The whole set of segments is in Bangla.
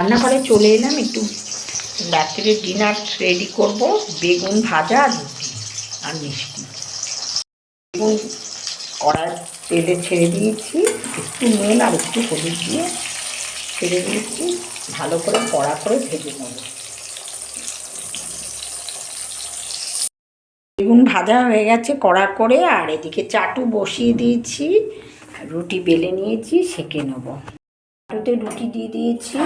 রান্নাঘরে চলে এলাম একটু। রাত্রে ডিনার রেডি করব বেগুন ভাজা আর রুটি আর মিষ্টি। বেগুন কড়ার তেলে ছেড়ে দিয়েছি একটু নুন আর একটু হলুদ দিয়ে ছেড়ে দিয়েছি ভালো করে কড়া করে ভেজে নেব। বেগুন ভাজা হয়ে গেছে কড়া করে আর এদিকে চাটু বসিয়ে দিয়েছি রুটি বেলে নিয়েছি সেঁকে নেব। চাটুতে রুটি দিয়ে দিয়েছি।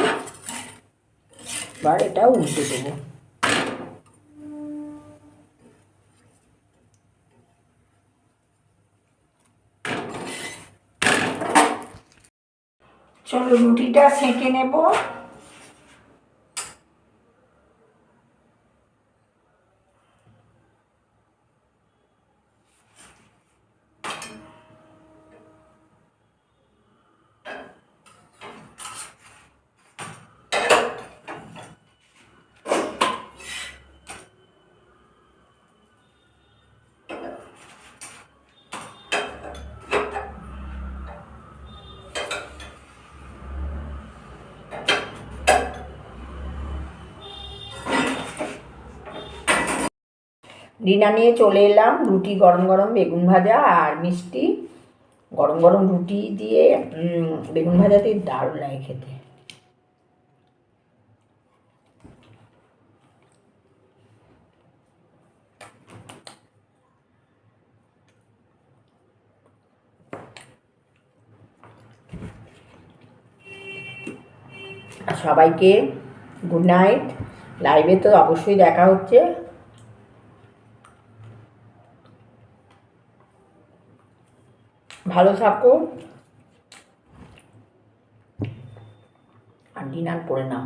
এবার এটা উল্টে দেবো। চলো রুটিটা সেঁকে নেব। ডিনার নিয়ে চলে এলাম। রুটি গরম গরম বেগুন ভাজা আর মিষ্টি। গরম গরম রুটি দিয়ে বেগুন ভাজাতে দারুণ লাগে খেতে। সবাইকে গুড নাইট। লাইভে তো অবশ্যই দেখা হচ্ছে। ভালো থাকো। আর ডিনার করে নাও।